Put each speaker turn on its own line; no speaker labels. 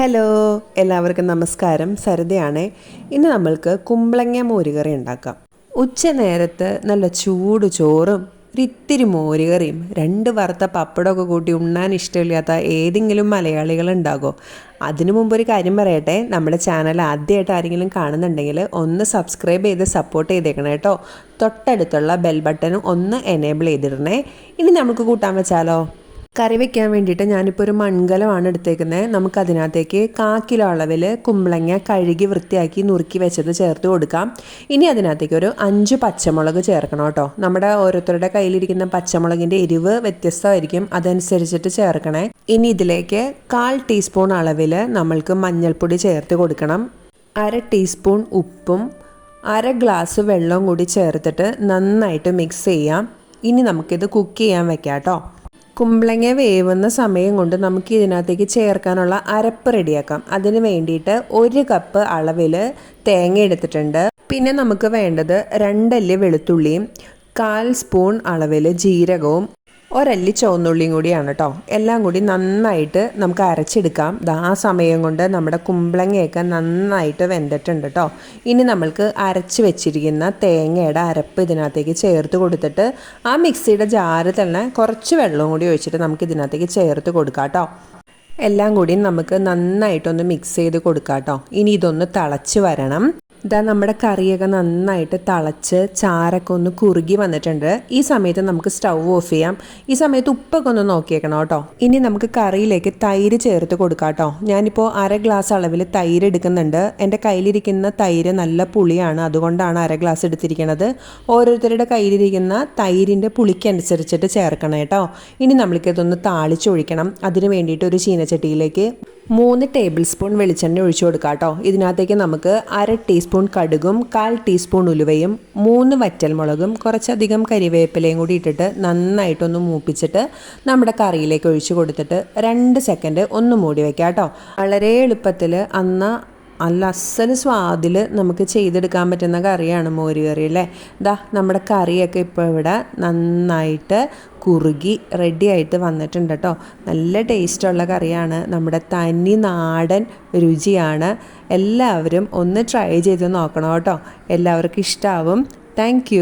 Hello എല്ലാവർക്കും നമസ്കാരം. സരതയാണ്. ഇന്ന് നമ്മൾക്ക് കുമ്പളങ്ങ മോരുകറി ഉണ്ടാക്കാം. ഉച്ച നേരത്ത് നല്ല ചൂട് ചോറും ഒരിത്തിരി മോരുകറിയും രണ്ട് വറുത്ത പപ്പടമൊക്കെ കൂട്ടി ഉണ്ണാൻ ഇഷ്ടമില്ലാത്ത ഏതെങ്കിലും മലയാളികൾ ഉണ്ടാകുമോ അതിനു മുമ്പ് ഒരു കാര്യം പറയട്ടെ. നമ്മുടെ ചാനൽ ആദ്യമായിട്ട് ആരെങ്കിലും കാണുന്നുണ്ടെങ്കിൽ ഒന്ന് സബ്സ്ക്രൈബ് ചെയ്ത് സപ്പോർട്ട് ചെയ്തേക്കണം കേട്ടോ. തൊട്ടടുത്തുള്ള ബെൽ ബട്ടൺ ഒന്ന് എനേബിൾ ചെയ്തിടണേ. ഇനി നമുക്ക് കൂട്ടാൻ വെച്ചാലോ? കറി വെക്കാൻ വേണ്ടിയിട്ട് ഞാനിപ്പോൾ ഒരു മൺകലമാണ് എടുത്തേക്കുന്നത് നമുക്ക് അതിനകത്തേക്ക് കാ കിലോ അളവിൽ കുമ്പളങ്ങ കഴുകി വൃത്തിയാക്കി നുറുക്കി വെച്ചത് ചേർത്ത് കൊടുക്കാം. ഇനി അതിനകത്തേക്ക് ഒരു അഞ്ച് പച്ചമുളക് ചേർക്കണം കേട്ടോ. നമ്മുടെ ഓരോരുത്തരുടെ കയ്യിലിരിക്കുന്ന പച്ചമുളകിന്റെ എരിവ് വ്യത്യസ്തമായിരിക്കും. അതനുസരിച്ചിട്ട് ചേർക്കണേ. ഇനി ഇതിലേക്ക് കാൽ ടീസ്പൂൺ അളവിൽ നമ്മൾക്ക് മഞ്ഞൾപ്പൊടി ചേർത്ത് കൊടുക്കണം. അര ടീസ്പൂൺ ഉപ്പും അര ഗ്ലാസ് വെള്ളവും കൂടി ചേർത്തിട്ട് നന്നായിട്ട് മിക്സ് ചെയ്യാം. ഇനി നമുക്കിത് കുക്ക് ചെയ്യാൻ വെക്കാം കേട്ടോ. കുമ്പളങ്ങ വേവുന്ന സമയം കൊണ്ട് നമുക്ക് ഇതിനകത്തേക്ക് ചേർക്കാനുള്ള അരപ്പ് റെഡിയാക്കാം. അതിന് വേണ്ടിയിട്ട് ഒരു കപ്പ് അളവിൽ തേങ്ങ എടുത്തിട്ടുണ്ട്. പിന്നെ നമുക്ക് വേണ്ടത് രണ്ടല്ലി വെളുത്തുള്ളിയും കാൽ സ്പൂൺ അളവിൽ ജീരകവും ഒരല്ലി ചുവന്നുള്ളിയും കൂടിയാണ് കേട്ടോ എല്ലാം കൂടി നന്നായിട്ട് നമുക്ക് അരച്ചെടുക്കാം. ആ സമയം കൊണ്ട് നമ്മുടെ കുമ്പളങ്ങയൊക്കെ നന്നായിട്ട് വെന്തിട്ടുണ്ട് കേട്ടോ ഇനി നമ്മൾക്ക് അരച്ച് വെച്ചിരിക്കുന്ന തേങ്ങയുടെ അരപ്പ് ഇതിനകത്തേക്ക് ചേർത്ത് കൊടുത്തിട്ട് ആ മിക്സിയുടെ ജാറ് തന്നെ കുറച്ച് വെള്ളവും കൂടി ഒഴിച്ചിട്ട് നമുക്ക് ഇതിനകത്തേക്ക് ചേർത്ത് കൊടുക്കാം കേട്ടോ എല്ലാം കൂടി നമുക്ക് നന്നായിട്ടൊന്ന് മിക്സ് ചെയ്ത് കൊടുക്കാം കേട്ടോ ഇനി ഇതൊന്ന് തിളച്ച് വരണം. ഇതാ നമ്മുടെ കറിയൊക്കെ നന്നായിട്ട് തിളച്ച് ചാരൊക്കെ ഒന്ന് കുറുകി വന്നിട്ടുണ്ട്. ഈ സമയത്ത് നമുക്ക് സ്റ്റൗ ഓഫ് ചെയ്യാം. ഈ സമയത്ത് ഉപ്പൊക്കെ ഒന്ന് നോക്കിയേക്കണം കേട്ടോ. ഇനി നമുക്ക് കറിയിലേക്ക് തൈര് ചേർത്ത് കൊടുക്കാം കേട്ടോ. ഞാനിപ്പോൾ അര ഗ്ലാസ് അളവിൽ തൈര് എടുക്കുന്നുണ്ട്. എന്റെ കയ്യിലിരിക്കുന്ന തൈര് നല്ല പുളിയാണ്. അതുകൊണ്ടാണ് അര ഗ്ലാസ് എടുത്തിരിക്കുന്നത് ഓരോരുത്തരുടെ കയ്യിലിരിക്കുന്ന തൈരിന്റെ പുളിക്കനുസരിച്ചിട്ട് ചേർക്കണം കേട്ടോ. ഇനി നമ്മൾക്കിതൊന്ന് താളിച്ചൊഴിക്കണം. അതിന് വേണ്ടിയിട്ട് ഒരു ചീനച്ചട്ടിയിലേക്ക് മൂന്ന് ടേബിൾ സ്പൂൺ വെളിച്ചെണ്ണ ഒഴിച്ചു കൊടുക്കാം കേട്ടോ ഇതിനകത്തേക്ക് നമുക്ക് അര ടീസ്പൂൺ കടുകും കാൽ ടീസ്പൂൺ ഉലുവയും മൂന്ന് വറ്റൽമുളകും കുറച്ചധികം കരിവേപ്പിലയും കൂടി ഇട്ടിട്ട് നന്നായിട്ടൊന്ന് മൂപ്പിച്ചിട്ട് നമ്മുടെ കറിയിലേക്ക് ഒഴിച്ചു കൊടുത്തിട്ട് രണ്ട് സെക്കൻഡ് ഒന്ന് മൂടി വെക്കാം കേട്ടോ വളരെ എളുപ്പത്തിൽ അന്ന് നല്ല അസൽ സ്വാദിൽ നമുക്ക് ചെയ്തെടുക്കാൻ പറ്റുന്ന കറിയാണ് മോര് കറി അല്ലേ? ദാ നമ്മുടെ കറിയൊക്കെ ഇപ്പോൾ ഇവിടെ നന്നായിട്ട് കുറുകി റെഡി ആയിട്ട് വന്നിട്ടുണ്ട് കേട്ടോ നല്ല ടേസ്റ്റുള്ള കറിയാണ്. നമ്മുടെ തനി നാടൻ രുചിയാണ്. എല്ലാവരും ഒന്ന് ട്രൈ ചെയ്ത് നോക്കണം കേട്ടോ എല്ലാവർക്കും ഇഷ്ടമാവും താങ്ക്